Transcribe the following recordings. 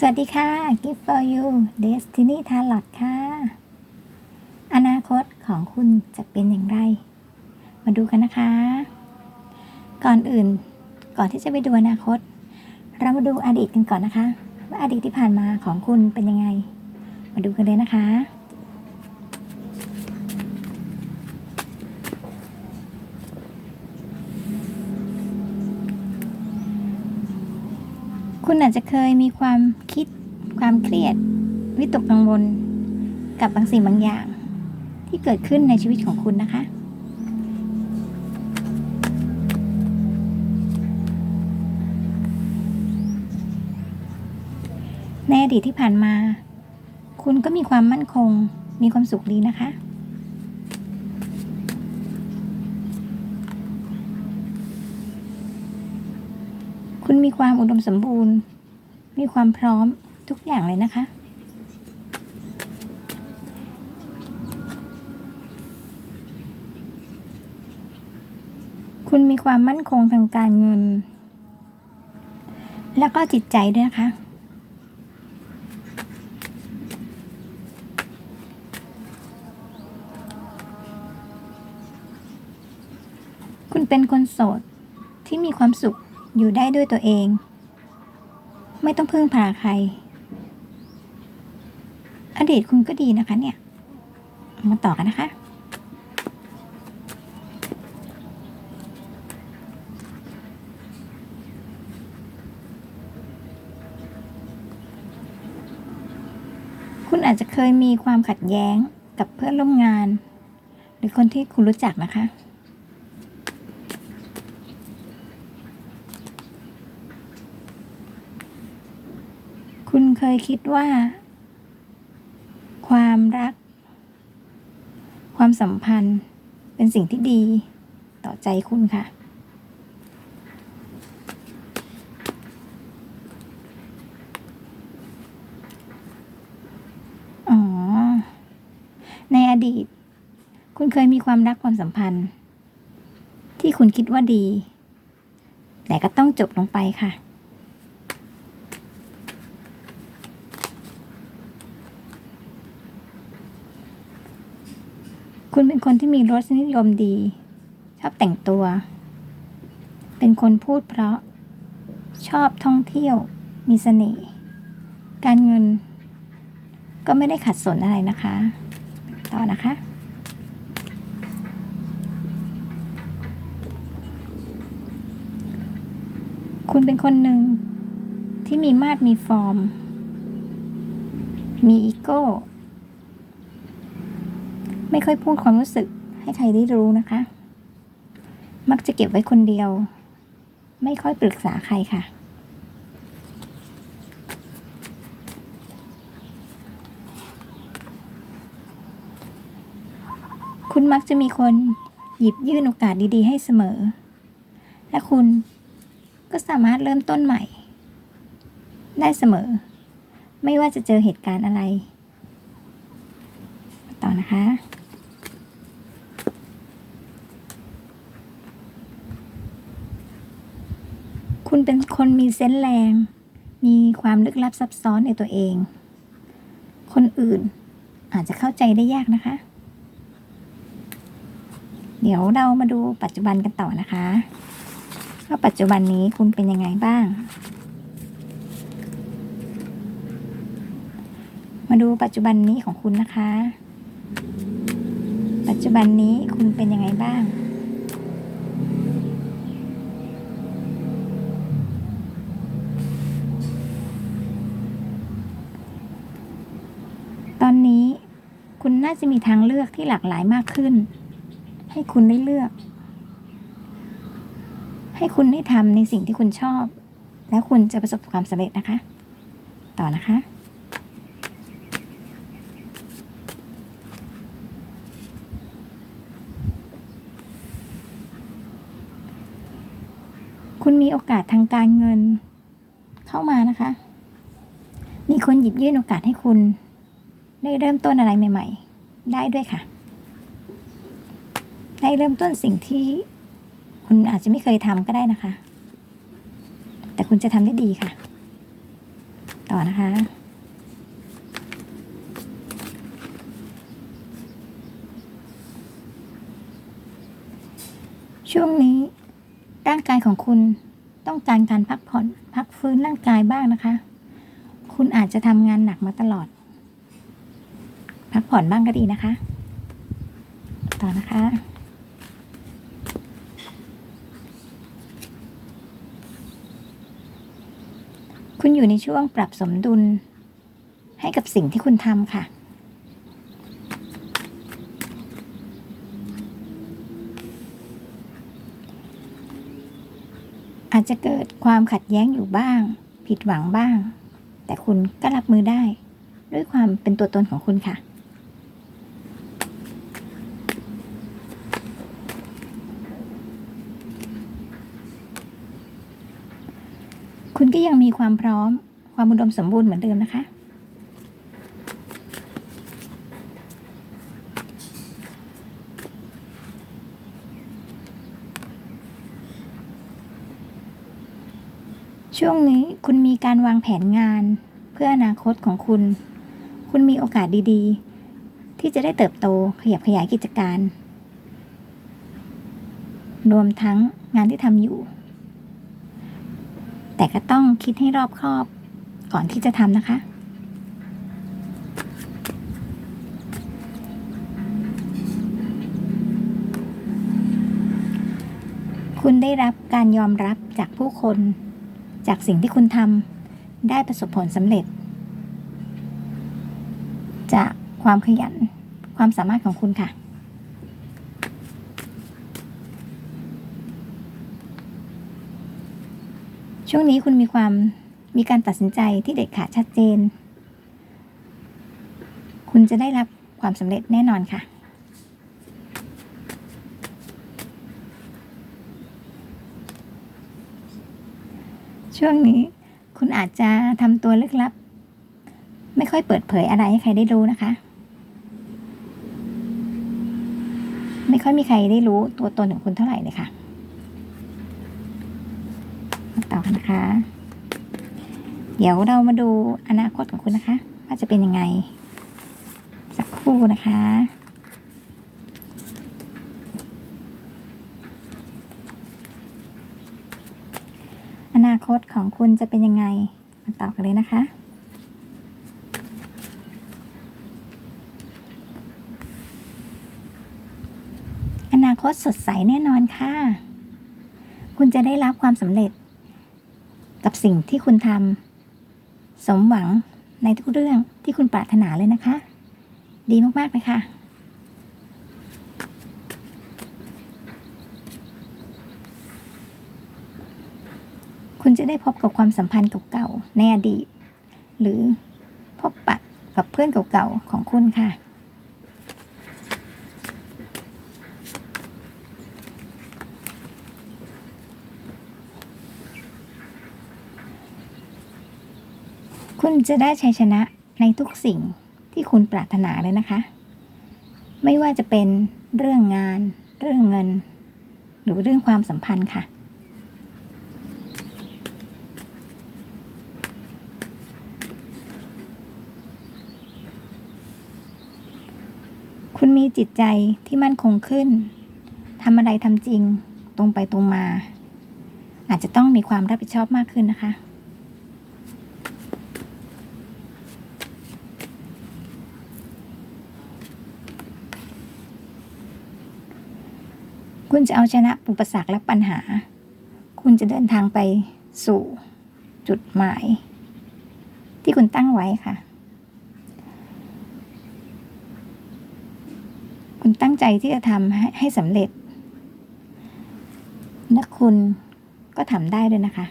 สวัสดีค่ะ Gift for you Destiny Tarot ค่ะ อนาคตของคุณจะเป็นอย่างไร มาดูกันนะคะ ก่อนอื่น ก่อนที่จะไปดูอนาคต เรามาดูอดีตกันก่อนนะคะ ว่าอดีตที่ผ่านมาของคุณเป็นยังไง มาดูกันเลยนะคะ คุณอาจจะเคยมีความคิดความเครียด วิตกกังวล กับบางสิ่งบางอย่าง ที่เกิดขึ้นในชีวิตของคุณนะคะ ในอดีตที่ผ่านมา คุณก็มีความมั่นคง มีความสุขดีนะคะ คุณ มีความอุดมสมบูรณ์ มีความพร้อมทุกอย่างเลยนะคะ คุณมีความมั่นคงทางการเงิน แล้วก็จิตใจด้วยนะคะคุณเป็นคนโสดที่มีความสุข อยู่ได้ด้วยตัวเอง ไม่ต้องพึ่งพาใคร อดีตคุณก็ดีนะคะเนี่ย มาต่อกันนะคะคุณอาจจะเคยมีความขัดแย้งกับเพื่อนร่วมงาน หรือคนที่คุณรู้จักนะคะ คุณเค ยคิดว่า ความรัก ความสัมพันธ์เป็นสิ่งที่ดีต่อใจคุณค่ะ อ๋อ ในอดีต คุณเคยมีความรักความสัมพันธ์ ที่คุณคิดว่าดี แต่ก็ต้องจบลงไปค่ะ คุณเป็นคนที่มีรสนิยมดี ชอบแต่งตัว เป็นคนพูดเพราะ ชอบท่องเที่ยว มีเสน่ห์ การเงิน ก็ไม่ได้ขัดสนอะไรนะคะ ต่อนะคะคุณเป็นคนหนึ่งที่มีมาดมีฟอร์ม มีอีโก้ ไม่ค่อยพูดความรู้สึกให้ใครได้รู้นะคะ มักจะเก็บไว้คนเดียว ไม่ค่อยปรึกษาใครค่ะ คุณมักจะมีคนหยิบยื่นโอกาสดีๆ ให้เสมอ และคุณก็สามารถเริ่มต้นใหม่ ได้เสมอ ไม่ว่าจะเจอเหตุการณ์อะไร ต่อนะคะ คุณเป็นคนมีเซนส์แรง มีความลึกลับซับซ้อนในตัวเอง คนอื่นอาจจะเข้าใจได้ยากนะคะ เดี๋ยวเรามาดูปัจจุบันกันต่อนะคะว่าปัจจุบันนี้คุณเป็นยังไงบ้าง มาดูปัจจุบันนี้ของคุณนะคะ ปัจจุบันนี้คุณเป็นยังไงบ้าง ตอนนี้คุณ น่าจะมีทางเลือกที่หลากหลายมากขึ้น ให้คุณได้เลือก ให้คุณได้ทำในสิ่งที่คุณชอบ แล้วคุณจะประสบความสำเร็จนะคะ ต่อนะคะคุณมีโอกาสทางการเงินเข้ามานะคะ มีคนหยิบยื่นโอกาสให้คุณ ได้เริ่มต้นอะไรใหม่ ๆ ได้ด้วยค่ะ ได้เริ่มต้นสิ่งที่คุณอาจจะไม่เคยทำก็ได้นะคะ แต่คุณจะทำได้ดีค่ะต่อต่อนะคะช่วงนี้ร่างกายของคุณต้องการการพักผ่อน พักฟื้นร่างกายบ้างนะคะ คุณอาจจะทำงานหนักมาตลอด พักผ่อนบ้างก็ดีนะคะ ต่อนะคะ คุณอยู่ในช่วงปรับสมดุล ให้กับสิ่งที่คุณทำค่ะอาจจะเกิดความขัดแย้งอยู่บ้าง ผิดหวังบ้าง แต่คุณก็รับมือได้ ด้วยความเป็นตัวตนของคุณค่ะ คุณก็ยังมีความพร้อม ความอุดมสมบูรณ์เหมือนเดิมนะคะ ช่วงนี้คุณมีการวางแผนงานเพื่ออนาคตของคุณ คุณมีโอกาสดีๆ ที่จะได้เติบโตขยับขยายกิจการ รวมทั้งงานที่ทำอยู่ แต่ก็ต้องคิดให้รอบคอบก่อนที่จะทำนะคะ คุณได้รับการยอมรับจากผู้คน จากสิ่งที่คุณทำได้ประสบผลสำเร็จ จากความขยันความสามารถของคุณค่ะ ช่วงนี้คุณมีความมีการตัดสินใจที่เด็ดขาดชัดเจน คุณจะได้รับความสำเร็จแน่นอนค่ะ ช่วงนี้คุณอาจจะทำตัวลึกลับ ไม่ค่อยเปิดเผยอะไรให้ใครได้รู้นะคะ ไม่ค่อยมีใครได้รู้ตัวตนของคุณเท่าไหร่เลยค่ะ่อกันนะคะ เดี๋ยวเรามาดูอนาคตของคุณนะคะ ว่าจะเป็นยังไง สักครู่นะคะอนาคตของคุณจะเป็นยังไง มาต่อกันเลยนะคะ อนาคตสดใสแน่นอนค่ะ คุณจะได้รับความสำเร็จ กับสิ่งที่คุณทำสมหวังในทุกเรื่องที่คุณปรารถนาเลยนะคะ ดีมากๆเลยค่ะคุณจะได้พบกับความสัมพันธ์เก่าๆในอดีต หรือพบปะกับเพื่อนเก่าๆของคุณค่ะ คุณจะได้ชัยชนะในทุกสิ่งที่คุณปรารถนาเลยนะคะ ไม่ว่าจะเป็นเรื่องงาน เรื่องเงิน หรือเรื่องความสัมพันธ์ค่ะ คุณมีจิตใจที่มั่นคงขึ้นทำอะไรทำจริงตรงไปตรงมา อาจจะต้องมีความรับผิดชอบมากขึ้นนะคะ คุณจะเอาชนะอุปสรรคและปัญหา คุณจะเดินทางไปสู่จุดหมาย ที่คุณตั้งไว้ค่ะ คุณตั้งใจที่จะทำให้ให้สำเร็จ และคุณก็ทำได้ด้วยนะคะ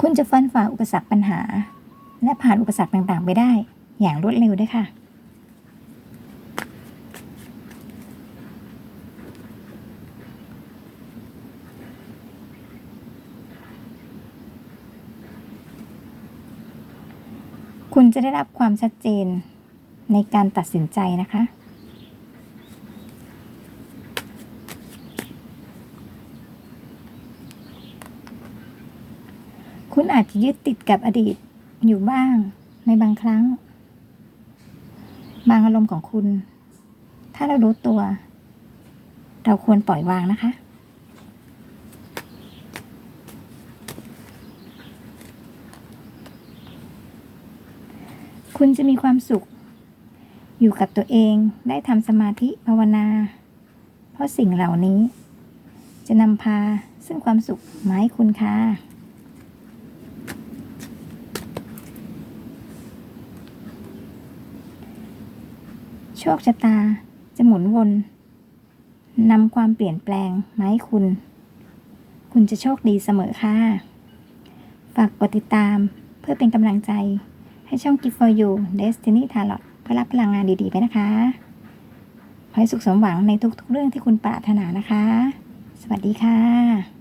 คุณจะฟันฝ่าอุปสรรคปัญหา และผ่านอุปสรรคต่างๆ ไปได้ อย่างรวดเร็วด้วยค่ะ คุณจะได้รับความชัดเจนในการตัดสินใจนะคะคุณอาจจะยึดติดกับอดีต อยู่บ้างในบางครั้ง บางอารมณ์ของคุณ ถ้าเรารู้ตัว เราควรปล่อยวางนะคะ คุณจะมีความสุข อยู่กับตัวเองได้ทำสมาธิภาวนา เพราะสิ่งเหล่านี้ จะนำพาซึ่งความสุขมาให้คุณค่ะ โชคชะตาจะหมุนวนนำความเปลี่ยนแปลงมาให้คุณ คุณจะโชคดีเสมอค่ะ ฝากกดติดตามเพื่อเป็นกำลังใจให้ช่อง Gift for You Destiny Tarot เพื่อรับพลังงานดีๆไปนะคะขอให้สุขสมหวังในทุกๆเรื่องที่คุณปรารถนานะคะ สวัสดีค่ะ